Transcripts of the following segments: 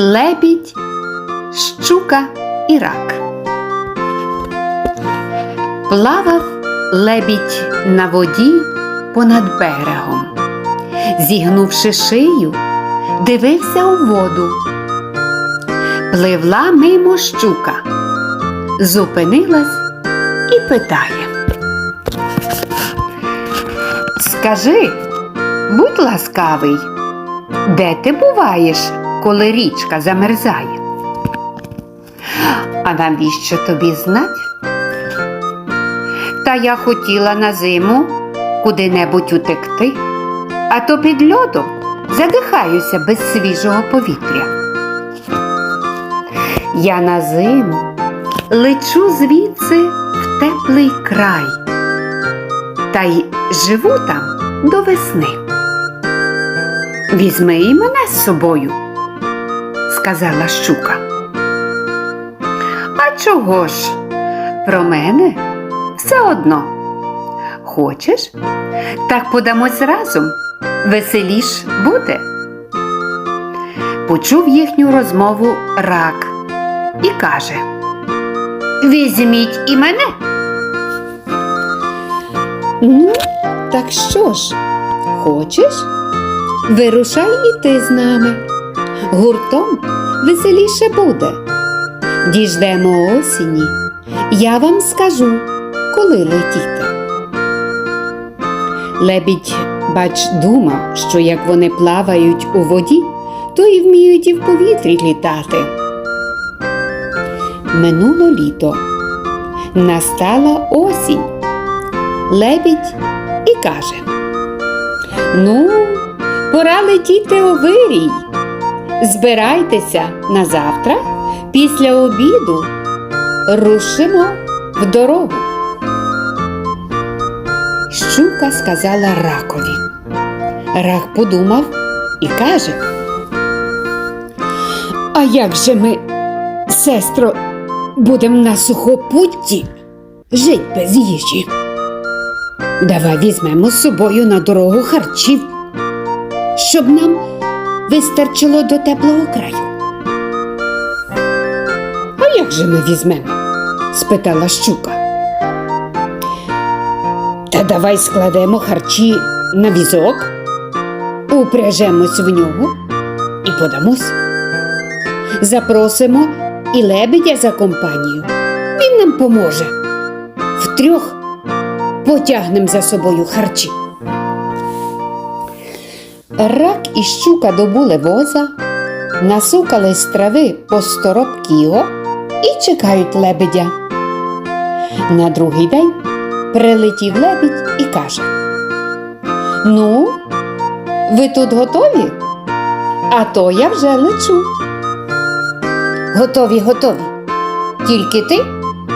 Лебідь, щука і рак. Плавав лебідь на воді понад берегом. Зігнувши шию, дивився у воду. Пливла мимо щука, зупинилась і питає. Скажи, будь ласкавий, де ти буваєш, коли річка замерзає? А навіщо тобі знать? Та я хотіла на зиму куди-небудь утекти, а то під льодом задихаюся без свіжого повітря. Я на зиму лечу звідси в теплий край, та й живу там до весни. Візьми і мене з собою, сказала щука. А чого ж? Про мене все одно. Хочеш? Так подамось разом. Веселіш буде. Почув їхню розмову рак і каже Візьміть і мене. Ну, так що ж, хочеш? Вирушай і ти з нами. Гуртом веселіше буде. Діждемо осені. Я вам скажу, коли летіти. Лебідь, бач, думав, що як вони плавають у воді, то і вміють і в повітрі літати. Минуло літо. Настала осінь. Лебідь і каже: Ну, пора летіти у вирій. Збирайтеся на завтра, після обіду рушимо в дорогу. Щука сказала ракові. Рак подумав і каже. А як же ми, сестро, будемо на сухопутті жить без їжі? Давай візьмемо з собою на дорогу харчів, щоб нам вистачило до теплого краю. А як же ми візьмемо? спитала щука. Та давай складемо харчі на візок, упряжемось в нього і подамось. Запросимо і лебедя за компанію. Він нам поможе. Втрьох потягнем за собою харчі. Рак і щука добули воза, насукали з трави по сторобки його і чекають лебедя. На другий день прилетів лебідь і каже: Ну, ви тут готові? А то я вже лечу. Готові, готові. Тільки ти,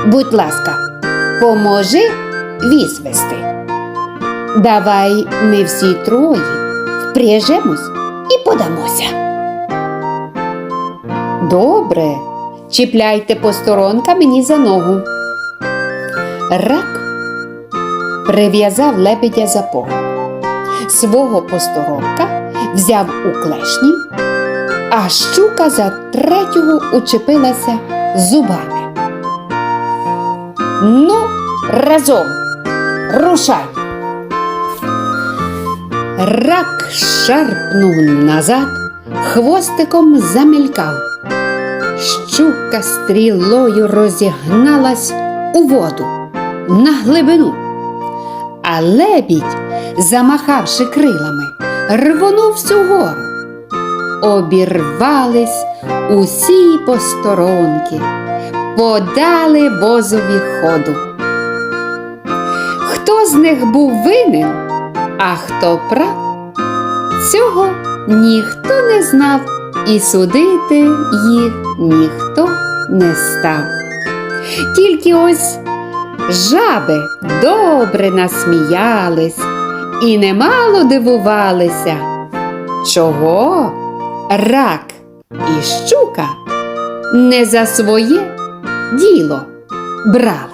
будь ласка, поможи віз вести. Давай ми всі троє впряжемось і подамося. Добре, чіпляйте посторонка мені за ногу. Рак прив'язав лебедя за погон. Свого посторонка взяв у клешні, а щука за третього учепилася зубами. Ну, разом, рушай. Рак шарпнув назад, хвостиком замелькав. Щука стрілою розігналась у воду на глибину. А лебідь, замахавши крилами, рвонув всю. Обірвались усі посторонки, подали возові ходу. Хто з них був винен, а хто прав, цього ніхто не знав, і судити їх ніхто не став. Тільки ось жаби добре насміялись і немало дивувалися, чого рак і щука не за своє діло брали.